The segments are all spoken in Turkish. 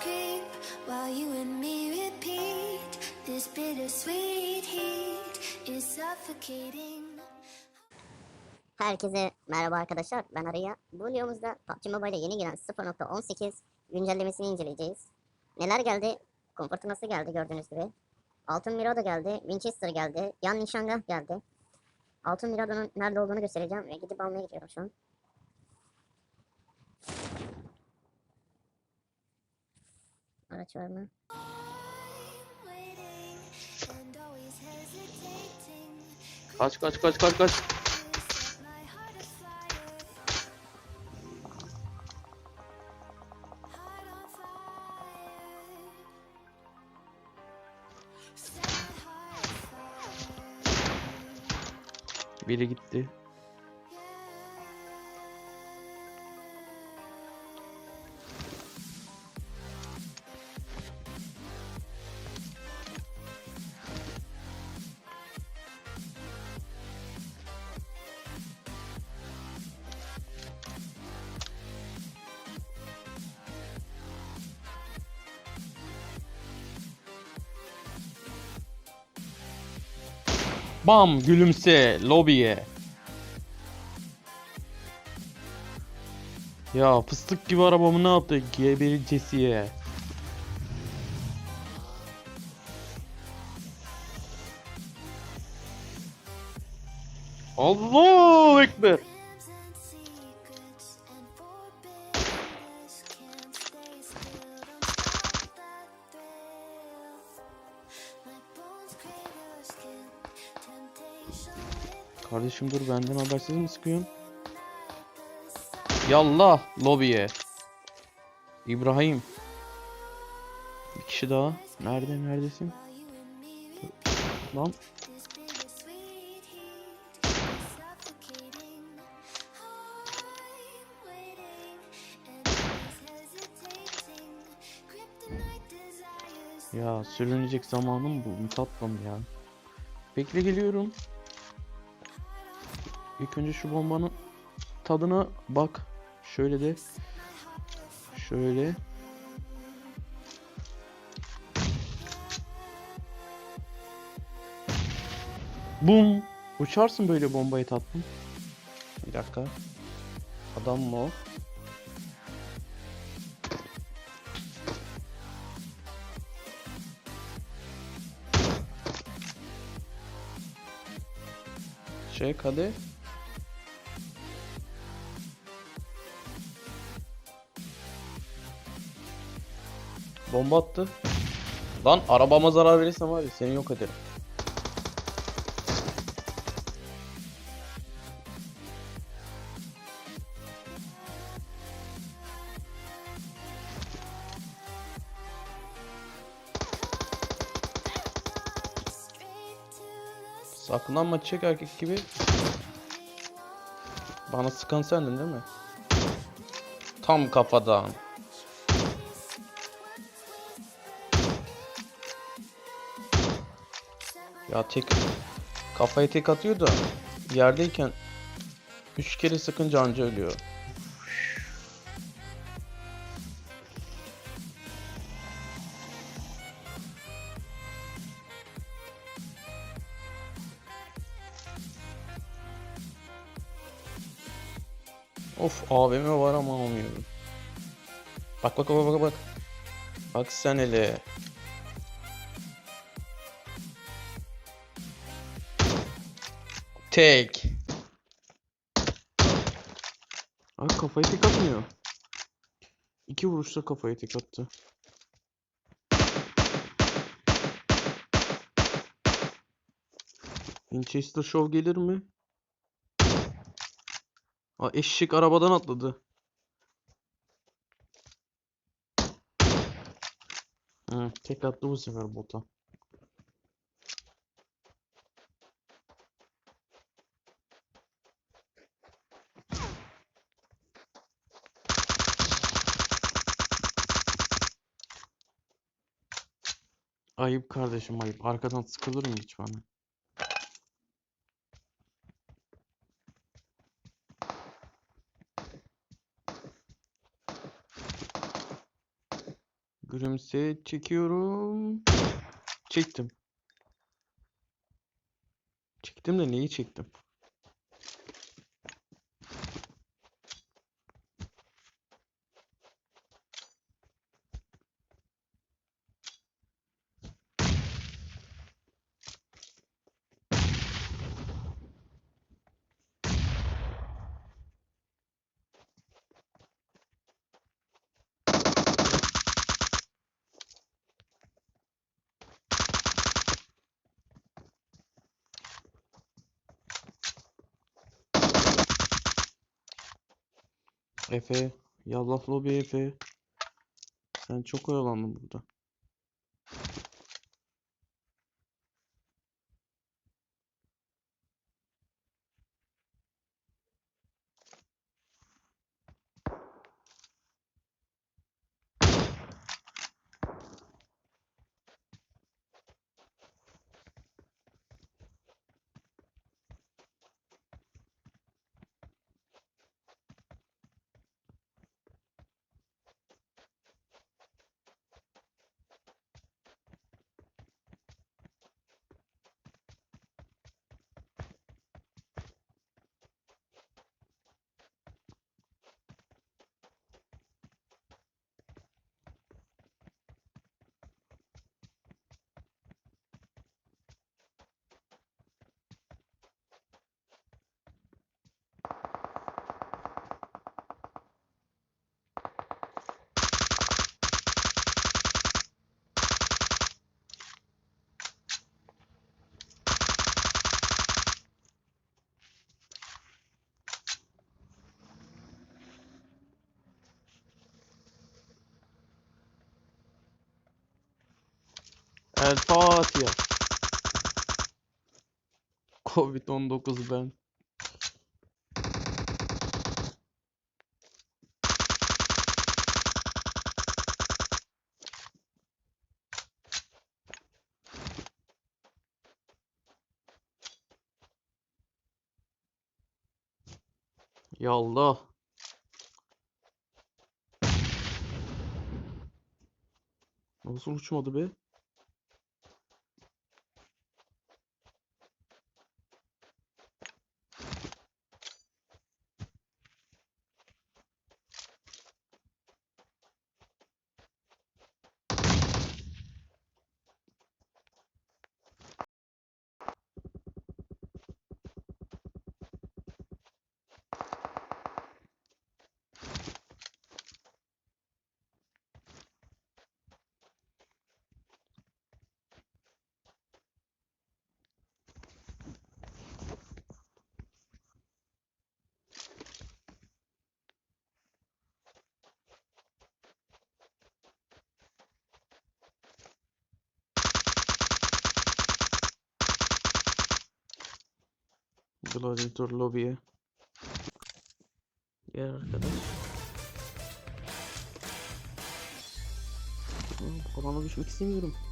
creep while you and me repeat. This bittersweet heat is suffocating. Herkese merhaba arkadaşlar ben Araya. Bu videomuzda PUBG Mobile'e yeni gelen 0.18 güncellemesini inceleyeceğiz. Neler geldi? Kum fırtınası geldi gördüğünüz gibi. Altın Mirado geldi, Winchester geldi, Yan Nişangah geldi. Altın Mirado'nun nerede olduğunu göstereceğim ve gidip almaya gidiyorum şu an. Araç var mı? Waiting and always hesitating. Kaç kaç kaç kaç kaç. Set my Bam gülümse lobiye. Ya fıstık gibi arabamı ne yaptı? Gebericesiye. Allahu Ekber. Kardeşim dur benden habersiz mi sıkıyorsun? Yallah lobiye. İbrahim. Bir kişi daha. Nerede neredesin? Lan ya sürünecek zamanım bu. Tatlım ya. Bekle geliyorum. İlk önce şu bombanın tadına bak. Şöyle de. Şöyle. Bum. Uçarsın böyle bombayı tatlım. Bir dakika. Adam mı o? Çek hadi. Bomba attı. Lan arabama zarar verirsen var ya seni yok ederim. Saklanma çek erkek gibi. Bana sıkan sendin değil mi? Tam kafadan. Ya tek kafayı tek atıyor da yerdeyken üç kere sıkınca anca ölüyor. Of AVM var ama almıyorum. Bak bak bak bak bak. Bak sen hele. Tek. Ay kafayı tek atmıyor. İki vuruşta kafayı tek attı. Winchester Show gelir mi? Aa, eşek arabadan atladı. Hı, tek attı bu sefer bota. Ayıp kardeşim ayıp. Arkadan sıkılır mı hiç bana? Gülümse çekiyorum. Çektim. Çektim de neyi çektim? Efe, yallah lobi Efe. Sen çok oyalandın burada. El Fatiha. Covid-19 ben. Ya Allah. Nasıl uçmadı be? Gladiator lobiye. Gel arkadaş. Alana düşmek istemiyorum.「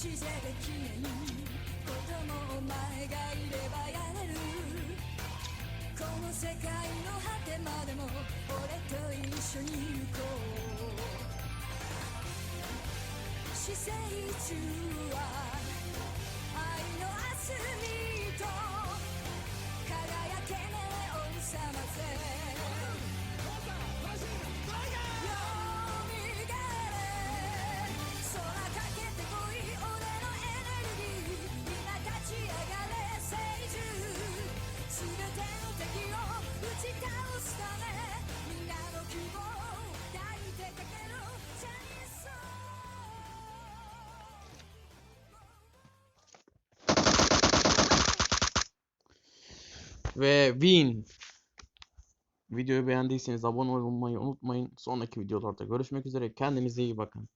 ちじゃできない」子供お前がいればやれるこの世界の果てまでも俺と一緒に行こう。死生中は愛のアスリート輝けねえ王様ぜ。Ve win. Videoyu beğendiyseniz abone olmayı unutmayın. Sonraki videolarda görüşmek üzere. Kendinize iyi bakın.